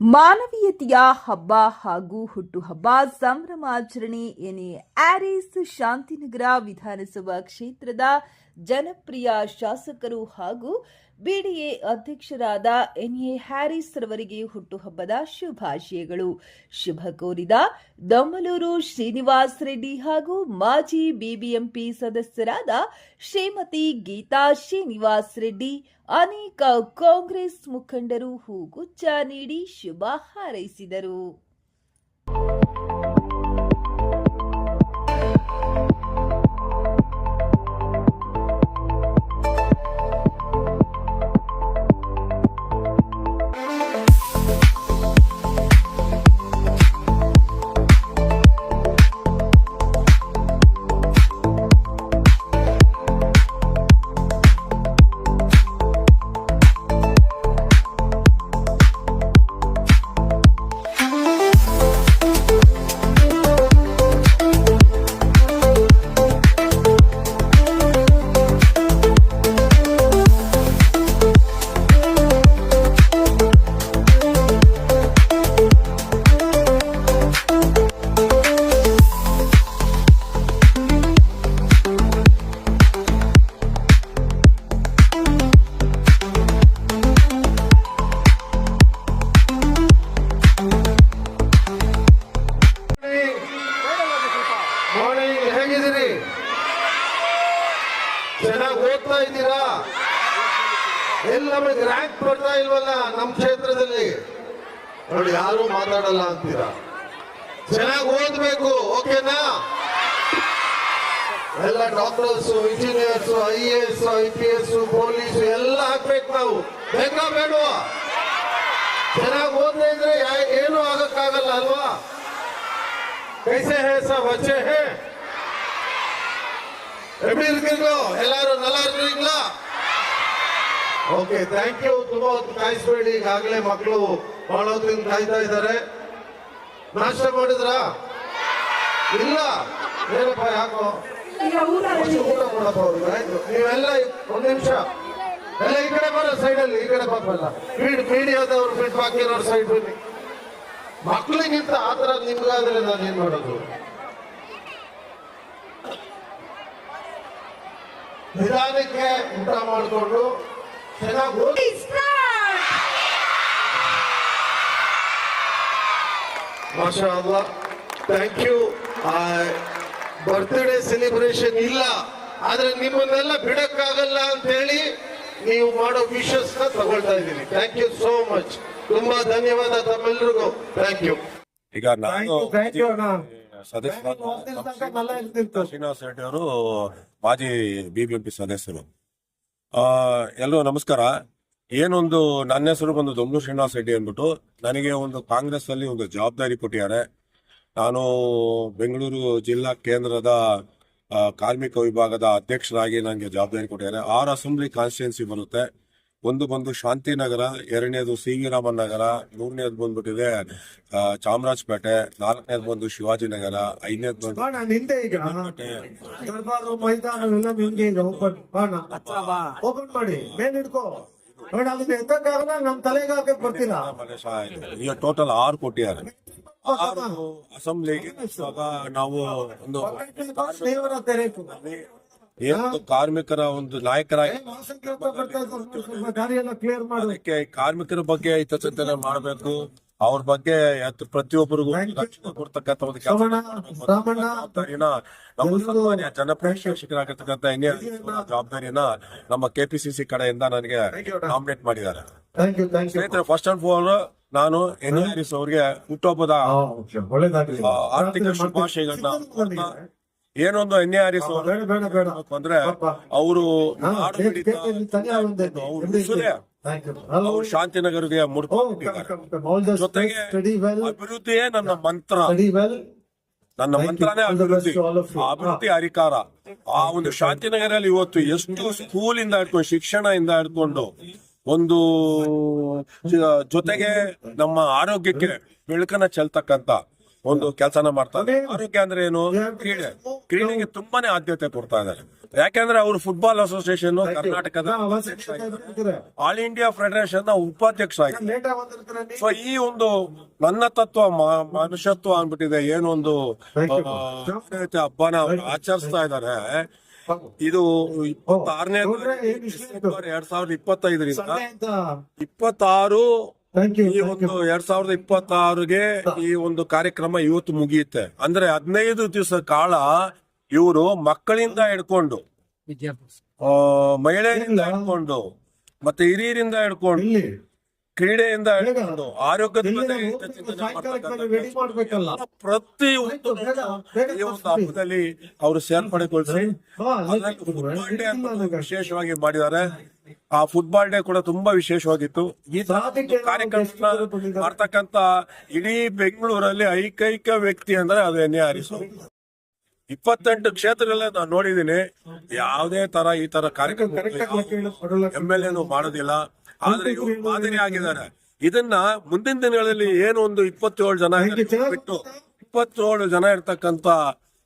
ಮಾನವೀಯತೆಯ ಹಬ್ಬ ಹಾಗೂ ಹುಟ್ಟುಹಬ್ಬ ಸಂಭ್ರಮಾಚರಣೆ ಏನೇ ಆರಿಸ್ ಶಾಂತಿನಗರ ವಿಧಾನಸಭಾ ಕ್ಷೇತ್ರದ ಜನಪ್ರಿಯ ಶಾಸಕರು ಹಾಗೂ ಬಿಡಿಎ ಅಧ್ಯಕ್ಷರಾದ ಎನ್ಎ ಹ್ಯಾರಿಸ್ ರವರಿಗೆ ಹುಟ್ಟುಹಬ್ಬದ ಶುಭಾಶಯಗಳು. ಶುಭ ಕೋರಿದ ದೊಮ್ಮಲೂರು ಶ್ರೀನಿವಾಸ್ ರೆಡ್ಡಿ ಹಾಗೂ ಮಾಜಿ ಬಿಬಿಎಂಪಿ ಸದಸ್ಯರಾದ ಶ್ರೀಮತಿ ಗೀತಾ ಶ್ರೀನಿವಾಸ್ ರೆಡ್ಡಿ, ಅನೇಕ ಕಾಂಗ್ರೆಸ್ ಮುಖಂಡರು ಹೂಗುಚ್ಛ ನೀಡಿ ಶುಭ ಹಾರೈಸಿದರು. ಮಾರ್ನಿಂಗ್ ಹೇಗಿದ್ದೀರಿ? ಚೆನ್ನಾಗಿ ಓದ್ತಾ ಇದ್ದೀರಾ? ಎಲ್ಲಿ ನಮಗೆ ರ್ಯಾಂಕ್ ಬರ್ತಾ ಇಲ್ವಲ್ಲ ನಮ್ಮ ಕ್ಷೇತ್ರದಲ್ಲಿ? ನೋಡಿ, ಯಾರು ಮಾತಾಡಲ್ಲ ಅಂತೀರಾ? ಚೆನ್ನಾಗಿ ಓದ್ಬೇಕು, ಓಕೆನಾ? ಎಲ್ಲ doctors engineers I A S I P S police ಎಲ್ಲ ಹಾಕ್ಬೇಕು ನಾವು. ಬೇಕಾ ಬೇಡವಾ? ಚೆನ್ನಾಗಿ ಓದ್ತಾ ಇದ್ರೆ ಏನೂ ಆಗಕ್ಕಾಗಲ್ಲ ಅಲ್ವಾ? कैसे है सब अच्छे हैं எப்படி இருக்கீங்களோ எல்லாரும் நல்லா இருக்கிறீங்களா ಓಕೆ ಥ್ಯಾಂಕ್ ಯು ತುಂಬಾ ಹೊತ್ತು ಕಾಯಿಸ್ಬೇಡಿ ಈಗಾಗಲೇ ಮಕ್ಕಳು ಬಹಳ ಹೊತ್ತಿಂದ ಕಾಯ್ತಾ ಇದ್ದಾರೆ ನಾಷ್ಟ ಮಾಡಿದ್ರಾ ಇಲ್ಲ ಏನಪ್ಪ ಯಾಕೋ ಫಸ್ಟ್ ಊಟ ಕೊಡಪ್ಪ ಅವ್ರಿಗೆ ಆಯ್ತು ನೀವೆಲ್ಲ ಒಂದ್ ನಿಮಿಷ ಎಲ್ಲ ಈ ಕಡೆ ಬರೋ ಸೈಡಲ್ಲಿ ಈ ಕಡೆ ಪಾಪಲ್ಲ ಬೀಡ್ ಮೀಡಿಯಾದವ್ರು ಬಿಟ್ಟು ಬಾಕಿರೋರು ಸೈಡ್ ಬನ್ನಿ ಮಕ್ಕಳಿಗಿಂತ ಆ ಥರ ನಿಮ್ಗಾದ್ರೆ ನಾನು ಏನು ಮಾಡೋದು? ನಿಧಾನಕ್ಕೆ ಊಟ ಮಾಡಿಕೊಂಡು ಚೆನ್ನಾಗಿ ಅಲ್ಲ ಥ್ಯಾಂಕ್ ಯು ಬರ್ತ್ಡೇ ಸೆಲೆಬ್ರೇಷನ್ ಇಲ್ಲ. ಆದ್ರೆ ನಿಮ್ಮನ್ನೆಲ್ಲ ಬಿಡಕ್ಕಾಗಲ್ಲ ಅಂತ ಹೇಳಿ ನೀವು ಮಾಡೋ ವಿಶಸ್ನ ತಗೊಳ್ತಾ ಇದ್ದೀನಿ. ಥ್ಯಾಂಕ್ ಯು ಸೋ ಮಚ್ ತುಂಬಾ ಧನ್ಯವಾದ ತಮ್ಮೆಲ್ಲರಿಗೂ ಥ್ಯಾಂಕ್ ಯು ಈಗ ನಾನು. ಶ್ರೀನಿವಾಸ ರೆಡ್ಡಿ ಅವರು ಮಾಜಿ ಬಿಬಿಎಂಪಿ ಸದಸ್ಯರು. ಆ ಎಲ್ಲರೂ ನಮಸ್ಕಾರ. ಏನೊಂದು ನನ್ನ ಹೆಸರು ಬಂದು ದೊಮ್ಲು ಶ್ರೀನಿವಾಸ ರೆಡ್ಡಿ ಅಂದ್ಬಿಟ್ಟು ನನಗೆ ಒಂದು ಕಾಂಗ್ರೆಸ್ ಅಲ್ಲಿ ಒಂದು ಜವಾಬ್ದಾರಿ ಕೊಟ್ಟಿದ್ದಾರೆ. ನಾನು ಬೆಂಗಳೂರು ಜಿಲ್ಲಾ ಕೇಂದ್ರದ ಕಾರ್ಮಿಕ ವಿಭಾಗದ ಅಧ್ಯಕ್ಷರಾಗಿ ನನಗೆ ಜವಾಬ್ದಾರಿ ಕೊಟ್ಟಿದ್ದಾರೆ. ಆರು ಅಸೆಂಬ್ಲಿ ಕಾನ್ಸ್ಟಿಟ್ಯೂನ್ಸಿ ಬರುತ್ತೆ. ಒಂದು ಬಂದು ಶಾಂತಿನಗರ ಎರಡನೇದು ಸಿ ವಿ ರಾಮನ್ ನಗರ ಮೂರನೇದು ಬಂದ್ಬಿಟ್ಟಿದೆ ಚಾಮರಾಜಪೇಟೆ ನಾಲ್ಕನೇದು ಬಂದು ಶಿವಾಜಿನಗರ ಐದನೇದು ಬಂದು ಓಪನ್ ಮಾಡಿ. ಮೇಲ್ ಹಿಡ್ಕೋ. ನಮ್ ತಲೆಗೆ ಹಾಕಕ್ ಈಗ ಟೋಟಲ್ ಆರು ಕೋಟಿ ಆರು ಅಸೆಂಬ್ಲಿಗೆ ನಾವು ಒಂದು ಏನು ಕಾರ್ಮಿಕರ ಒಂದು ನಾಯಕರಾಗಿ ಅದಕ್ಕೆ ಕಾರ್ಮಿಕರ ಬಗ್ಗೆ ಹಿತಚಿಂತನೆ ಮಾಡಬೇಕು. ಅವ್ರ ಬಗ್ಗೆ ಪ್ರತಿಯೊಬ್ಬರಿಗೂ ರಕ್ಷಣೆ ಕೊಡ್ತಕ್ಕಂಥ ಒಂದು ಕೆಲಸ ಜನಪ್ರಿಯ ಶಿಕ್ಷಕರಾಗಿರ್ತಕ್ಕಂಥ ಎನ್ಎ ಜವಾಬ್ದಾರಿಯನ್ನ ನಮ್ಮ ಕೆಪಿಸಿಸಿ ಕಡೆಯಿಂದ ನನಗೆ ನಾಮಿನೇಟ್ ಮಾಡಿದ್ದಾರೆ. ಸ್ನೇಹಿತರೆ ಫಸ್ಟ್ ಅಂಡ್ ಫೋರ್ ನಾನು ಎನ್ ಅವರಿಗೆ ಹುಟ್ಟುಹಬ್ಬದ ಒಳ್ಳೇದಾಗ್ಲಿ. ಆರ್ಥಿಕ ಶುಭಾಶಯಗಳನ್ನ ಏನೊಂದು ಬೇಡ ಅಂದ್ರೆ ಅವರು. ಶಾಂತಿನಗರಿಗೆ ಜೊತೆಗೆ well. ಅಭಿವೃದ್ಧಿಯೇ ನನ್ನ ಮಂತ್ರ. ನನ್ನ ಮಂತ್ರನೇ ಅಭಿವೃದ್ಧಿ. ಅಭಿವೃದ್ಧಿ ಅಧಿಕಾರ ಆ ಒಂದು ಶಾಂತಿನಗರಲ್ಲಿ ಇವತ್ತು ಎಷ್ಟು ಸ್ಕೂಲ್ ಇಂದ ಹಿಡ್ಕೊಂಡು ಇಂದ ಹಿಡ್ಕೊಂಡು ಒಂದು ಜೊತೆಗೆ ನಮ್ಮ ಆರೋಗ್ಯಕ್ಕೆ ಬೆಳಕನ್ನ ಚೆಲ್ತಕ್ಕಂತ ಒಂದು ಕೆಲಸನ ಇದ್ದಾರೆ. ಆರೋಗ್ಯ ಅಂದ್ರೆ ಏನು? ಕ್ರೀಡೆ. ಕ್ರೀಡೆಗೆ ತುಂಬಾನೇ ಆದ್ಯತೆ ಕೊಡ್ತಾ ಇದ್ದಾರೆ. ಯಾಕಂದ್ರೆ ಅವರು ಫುಟ್ಬಾಲ್ ಅಸೋಸಿಯೇಷನ್ ಕರ್ನಾಟಕದ ಆಲ್ ಇಂಡಿಯಾ ಫೆಡರೇಷನ್ನ ಉಪಾಧ್ಯಕ್ಷ ಸೊ ಈ ಒಂದು ನನ್ನ ತತ್ವ ಮನುಷ್ಯತ್ವ ಅನ್ಬಿಟ್ಟಿದೆ ಏನೊಂದು ಹಬ್ಬನ ಆಚರಿಸ್ತಾ ಇದ್ದಾರೆ. ಇದು ಇಪ್ಪತ್ತಾರನೇ ಎರಡ್ ಸಾವಿರದ ಇಪ್ಪತ್ತೈದರಿಂದ ಇಪ್ಪತ್ತಾರು ಈ ಒಂದು ಎರಡ್ ಸಾವಿರದ ಇಪ್ಪತ್ತಾರುಗೆ ಈ ಒಂದು ಕಾರ್ಯಕ್ರಮ ಇವತ್ತು ಮುಗಿಯುತ್ತೆ. ಅಂದ್ರೆ ಹದಿನೈದು ದಿವಸ ಕಾಲ ಇವರು ಮಕ್ಕಳಿಂದ ಹಿಡ್ಕೊಂಡು ಆ, ಮಹಿಳೆಯರಿಂದ ಹಿಡ್ಕೊಂಡು ಮತ್ತೆ ಹಿರಿಯರಿಂದ ಹಿಡ್ಕೊಂಡು ಕ್ರೀಡೆಯಿಂದ ಹಿಡಿದು ಆರೋಗ್ಯದ ಪ್ರತಿ ಈ ಒಂದು ಹಬ್ಬದಲ್ಲಿ ಅವರು ಸೇರ್ಪಡೆಗೊಳಿಸಿ ಹಾ, ಫುಟ್ಬಾಲ್ ಡೇ ಇಲ್ಲ ವಿಶೇಷವಾಗಿ ಮಾಡಿದ್ದಾರೆ. ಆ ಫುಟ್ಬಾಲ್ ಡೇ ಕೂಡ ತುಂಬಾ ವಿಶೇಷವಾಗಿತ್ತು. ಈ ಕಾರ್ಯಕ್ರಮ ಮಾಡ್ತಕ್ಕಂತ ಇಡೀ ಬೆಂಗಳೂರಲ್ಲಿ ಐಕೈಕ ವ್ಯಕ್ತಿ ಅಂದ್ರೆ ಅದು ಎನ್ ಎ ಹರೀಶ್ ಅವರು. ಇಪ್ಪತ್ತೆಂಟು ಕ್ಷೇತ್ರಗಳನ್ನ ನಾನು ನೋಡಿದೀನಿ ಯಾವುದೇ ತರ ಈ ತರ ಕಾರ್ಯಕ್ರಮ. ಎಂ ಎಲ್ ಎನು ಮಾಡೋದಿಲ್ಲ. ಆದ್ರೆ ಇವರು ಮಾದರಿ ಆಗಿದ್ದಾರೆ. ಇದನ್ನ ಮುಂದಿನ ದಿನಗಳಲ್ಲಿ ಏನು ಒಂದು ಇಪ್ಪತ್ತೇಳು ಜನ ಬಿಟ್ಟು ಇಪ್ಪತ್ತೇಳು ಜನ ಇರ್ತಕ್ಕಂತ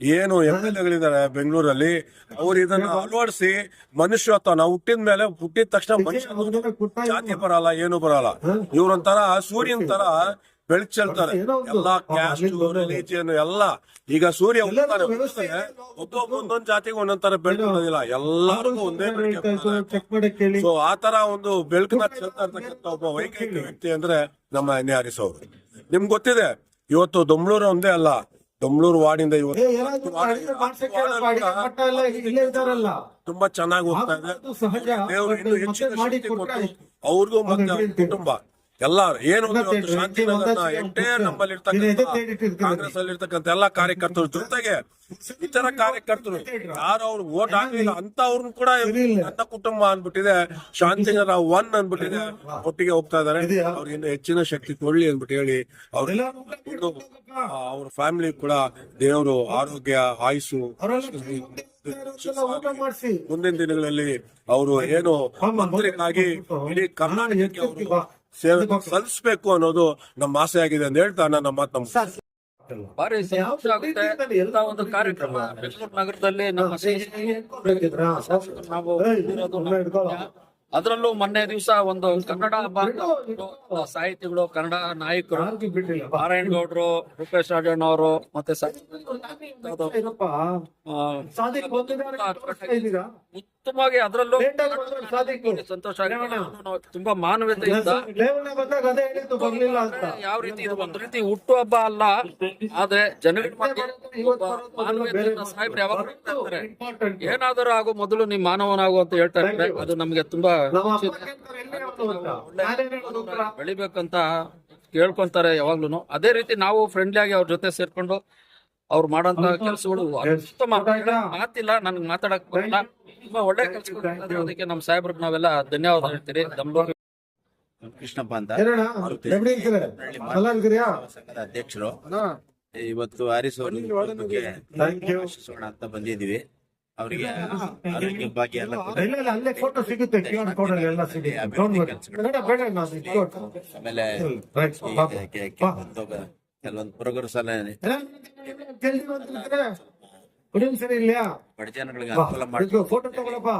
ಏನು ಎಂ ಎಲ್ ಎಗಳಿದ್ದಾರೆ ಬೆಂಗಳೂರಲ್ಲಿ ಅವ್ರು ಇದನ್ನ ಅಳವಡಿಸಿ ಮನುಷ್ಯತ್ವ ನಾವು ಹುಟ್ಟಿದ ಮೇಲೆ ಹುಟ್ಟಿದ ತಕ್ಷಣ ಮನುಷ್ಯ ಜಾತಿ ಬರಲ್ಲ ಏನು ಬರಲ್ಲ. ಇವ್ರೊಂಥರ ಸೂರ್ಯನ ತರ ಬೆಳಕು ಚೆಲ್ತಾರೆ ಎಲ್ಲಾ ಕ್ಯಾಸ್ಟ್ ರಿಲಿಜಿಯನ್ ಎಲ್ಲ. ಈಗ ಸೂರ್ಯ ಒಬ್ಬೊಬ್ಬ ಒಂದೊಂದ್ ಜಾತಿಗೆ ಒಂದೊಂದ್ ತರ ಬೆಳಕು ಬರೋದಿಲ್ಲ ಎಲ್ಲರಿಗೂ ಒಂದೇ ಬೆಳಕೆ ಸೊ ಆ ತರ ಒಂದು ಬೆಳಕನ್ನ ಚೆಲ್ತಾ ಇರ್ತಕ್ಕಂಥ ಒಬ್ಬ ವೈಕೈಕ ವ್ಯಕ್ತಿ ಅಂದ್ರೆ ನಮ್ಮ ಎನ್ ಹರೀಶ್ ಅವರು ನಿಮ್ಗೆ ಗೊತ್ತಿದೆ ಇವತ್ತು ದೊಮ್ಳೂರು ಒಂದೇ ಅಲ್ಲ. ದೊಮ್ಳೂರು ವಾರ್ಡಿಂದ ಇವತ್ತು ತುಂಬಾ ಚೆನ್ನಾಗಿ ಹೋಗ್ತಾ ಇದೆ ದೇವರು ಇನ್ನೂ ಹೆಚ್ಚಿನ ಶಕ್ತಿ ಕೊಟ್ಟು ಅವ್ರಿಗೂ ಮತ್ತೆ ಕುಟುಂಬ. ಎಲ್ಲ ಏನು ಶಾಂತಿ ಎಂಟೇ ನಮ್ಮಲ್ಲಿ. ಕಾಂಗ್ರೆಸ್ ಅಲ್ಲಿ ಇರ್ತಕ್ಕಂತ ಎಲ್ಲಾ ಕಾರ್ಯಕರ್ತರು ಜೊತೆಗೆ ಇತರ ಕಾರ್ಯಕರ್ತರು ಯಾರು ಅವ್ರು ವೋಟ್ ಹಾಕಲಿಲ್ಲ ಅಂತ ಅವ್ರನ್ನ ಕೂಡ ನನ್ನ ಕುಟುಂಬ ಅನ್ಬಿಟ್ಟಿದೆ ಶಾಂತಿನಗರ ಒನ್ ಅನ್ಬಿಟ್ಟಿದೆ ಒಟ್ಟಿಗೆ ಹೋಗ್ತಾ ಇದಾರೆ ಅವ್ರಿಗಿಂತ ಅವ್ರಿಗೆ ಇನ್ನು ಹೆಚ್ಚಿನ ಶಕ್ತಿ ಕೊಡ್ಲಿ ಅನ್ಬಿಟ್ಟು ಹೇಳಿ ಅವ್ರೆಲ್ಲ ಅವ್ರ ಫ್ಯಾಮಿಲಿ ಕೂಡ ದೇವರು ಆರೋಗ್ಯ ಆಯುಸು ಮುಂದಿನ ದಿನಗಳಲ್ಲಿ ಅವರು ಏನು ಮಂತ್ರಿಗಾಗಿ ಇಡೀ ಕರ್ನಾಟಕಕ್ಕೆ ಅವರು ಸೇವೆ ಸಲ್ಲಿಸಬೇಕು ಅನ್ನೋದು ನಮ್ಮ ಆಸೆ ಆಗಿದೆ ಅಂತ ಹೇಳ್ತಾ ನನ್ನ ಮಾತು ನಮ್ಮ ತಮ್ಮ ಸಂತೋಷ ಆಗುತ್ತೆ. ಇಂಥ ಒಂದು ಕಾರ್ಯಕ್ರಮ ಬೆಂಗಳೂರು ನಗರದಲ್ಲಿ ನಮ್ಮ ನಾವು ಇರೋದು ಅದರಲ್ಲೂ ಮೊನ್ನೆ ದಿವಸ ಒಂದು ಕನ್ನಡ ಸಾಹಿತಿಗಳು ಕನ್ನಡ ನಾಯಕರು ನಾರಾಯಣ ಗೌಡ್ರು ರೂಪೇಶ್ ರಾಜಣ್ಣ ಅವರು ಮತ್ತೆ ಉತ್ತಮವಾಗಿ ಅದರಲ್ಲೂ ಸಂತೋಷ ನಾವು ತುಂಬಾ ಮಾನವೀಯತೆಯಿಂದ ಯಾವ ರೀತಿ ಇದು ಒಂದು ರೀತಿ ಹುಟ್ಟು ಹಬ್ಬ ಅಲ್ಲ ಆದ್ರೆ ಜನಗಳ ಮಧ್ಯೆ ಒಬ್ಬ ಮಾನವೀಯತೆಯನ್ನ ಸಾಹೇಬ್ರು ಯಾವಾಗ ಹೇಳ್ತಾರೆ ಏನಾದರೂ ಆಗು ಮೊದಲು ನೀ ಮಾನವನಾಗು ಅಂತ ಹೇಳ್ತಾ ಅದು ನಮ್ಗೆ ತುಂಬಾ ಬೆಳಿಬೇಕಂತ ಕೇಳ್ಕೊಂತಾರೆ ಯಾವಾಗ್ಲೂ ಅದೇ ರೀತಿ ನಾವು ಫ್ರೆಂಡ್ಲಿ ಆಗಿ ಅವ್ರ ಜೊತೆ ಸೇರ್ಕೊಂಡು ಅವ್ರು ಮಾಡೋಂತ ಕೆಲಸಗಳು ಉತ್ತಮ ಮಾತಿಲ್ಲ ನನ್ಗೆ ಮಾತಾಡಕ್ ಬರಲ್ಲ. ತುಂಬಾ ಒಳ್ಳೆ ಕೆಲಸ ಅದಕ್ಕೆ ನಮ್ ಸಾಹೇಬ್ರಿಗೆ ನಾವೆಲ್ಲ ಧನ್ಯವಾದ ಹೇಳ್ತೀರಿ. ಕೃಷ್ಣಪ್ಪ ಅಂತ. ಅಧ್ಯಕ್ಷರು. ಇವತ್ತು ಹರಿಸ್ ಬಗ್ಗೆ ಅಂತ ಬಂದಿದೀವಿ ಅವರಿಗೆ ಅಲ್ಲೇ ಫೋಟೋ ಸಿಗುತ್ತೆ. ಆಮೇಲೆ ಕೆಲವೊಂದು ಹುಡುಗರು ಸಲ ಇಲ್ಲೆಯಾ? ಅನುಕೂಲ ಮಾಡಿ ಫೋಟೋ ತಗೊಳಪ್ಪ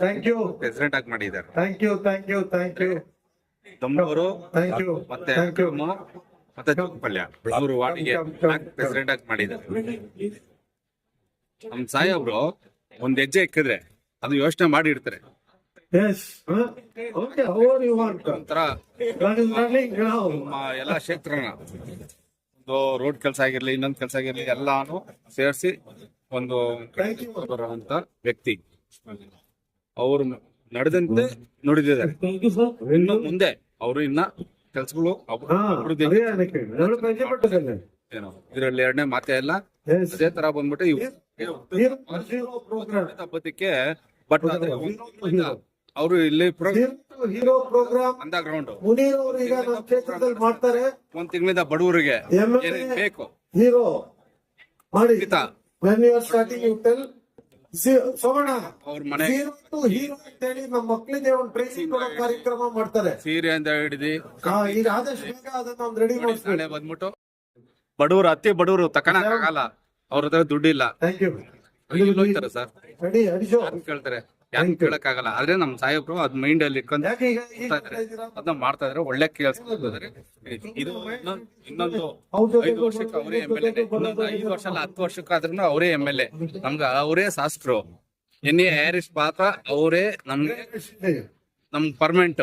ಥ್ಯಾಂಕ್ ಯು ಪ್ರೆಸಿಡೆಂಟ್ ಆಗಿ ಮಾಡಿದ್ದಾರೆ. Thank you thank you thank you thank you ಮತ್ತೆ ಥ್ಯಾಂಕ್ ಯು ಮತ್ತೆ ಚೌಕಪಲ್ಯ. ಅವರು ವಾರ್ಡಿಗೆ ಪ್ರೆಸಿಡೆಂಟ್ ಆಗಿ ಮಾಡಿದ್ದಾರೆ. ನಮ್ ಸಾಹೇಬ್ರು ಒಂದ್ ಹೆಜ್ಜೆ ಇಕ್ಕಿದ್ರೆ ಅದು ಯೋಚನೆ ಮಾಡಿ ಇಡ್ತಾರೆ. ಕ್ಷೇತ್ರ ಒಂಥರ ನಮ್ಮ ಎಲ್ಲಾ ಕ್ಷೇತ್ರನ. ಒಂದು ರೋಡ್ ಕೆಲಸ ಆಗಿರ್ಲಿ ಇನ್ನೊಂದ್ ಕೆಲಸ ಆಗಿರ್ಲಿ ಎಲ್ಲಾನು ಸೇರಿಸಿ ಒಂದು Thank you. ಬರುವಂತ ವ್ಯಕ್ತಿ. ಅವ್ರು ನಡೆದಂತೆ ನುಡಿದಿದ್ದಾರೆ. ಇನ್ನು ಮುಂದೆ ಅವರು ಇನ್ನ ಕೆಲಸಗಳು ಹಾ ಅಭಿವೃದ್ಧಿ ಅದೇ ಅದಕ್ಕೆ ಎರಡು ಪೈಸೆ ಪಟ್ಟದಲ್ಲಿ ಏನು ಇದರಲ್ಲಿ ಎರಡನೇ ಮಾತೆ ಎಲ್ಲ ಅದೇ ತರ ಬಂದ್ಬಿಟ್ಟು ಇವು ಹೀರೋ ಪ್ರೋಗ್ರಾಮ್ ಹಬ್ಬದಕ್ಕೆ ಬಟ್ ಅವರು ಇಲ್ಲಿ ಹೀರೋ ಪ್ರೋಗ್ರಾಮ್ ಅಂದ ಗ್ರೌಂಡ್ ಮುನೀರ್ ಅವರು ಈಗ ನಮ್ಮ ಕ್ಷೇತ್ರದಲ್ಲಿ ಮಾಡ್ತಾರೆ. ಒಂದ್ ತಿಂಗಳಿಂದ ಬಡವರಿಗೆ ಬೇಕು? ಹೀರೋ ಮಾಡಿ. When you are starting you tell Somanna ಅವ್ರ ಮನೆ ಹೀರೋ ಟು ಹೀರೋ ಅಂತೇಳಿ ನಮ್ಮ ಮಕ್ಕಳಿಗೆ ಒಂದು ಟ್ರೈನಿಂಗ್ ಕೊಡೋ ಕಾರ್ಯಕ್ರಮ ಮಾಡ್ತಾರೆ. ಸೀರೆ ಅಂತ ಹಿಡಿದಿ ಈಗ ಆದಷ್ಟು ಬೇಗ ಅದನ್ನ ಒಂದು ರೆಡಿ ನಾಳೆ ಬಂದ್ಬಿಟ್ಟು. ಬಡವರು ಅತಿ ಬಡವರು ತಕೊಳಕ್ ಆಗಲ್ಲ. ಅವ್ರ ಹತ್ರ ದುಡ್ಡಿಲ್ಲ. Thank you sir? ರೆಡಿ ಅಡಿಶೋ ಕೇಳ್ತಾರೆ? ಯಾರು ಕೇಳಕ್ ಆಗಲ್ಲ ಆದ್ರೆ ನಮ್ ಸಾಹೇಬ್ರು ಅದ್ ಮೈಂಡ್ ಅಲ್ಲಿ ಇಟ್ಕೊಂಡು ಅದನ್ನ ಮಾಡ್ತಾ ಇದ್ರೆ ಒಳ್ಳೆ ಕೆಲಸ ಇದು ಇನ್ನೊಂದು ಐದು ವರ್ಷಕ್ಕೆ ಅವರೇ ಎಂ ಎಲ್ ಎ ಇನ್ನೊಂದು ಐದು ವರ್ಷ ಅಲ್ಲ ಹತ್ತು ವರ್ಷಕ್ಕಾದ್ರೂ ಅವರೇ ಎಂ ಎಲ್ ಎ ನಮ್ಗ ಅವರೇ ಶಾಸಕರು ಎನ್ ಎ ಹ್ಯಾರಿಸ್ ಪಾತ್ರ ಅವರೇ ನಮ್ಗೆ ನಮ್ ಪರ್ಮನೆಂಟ್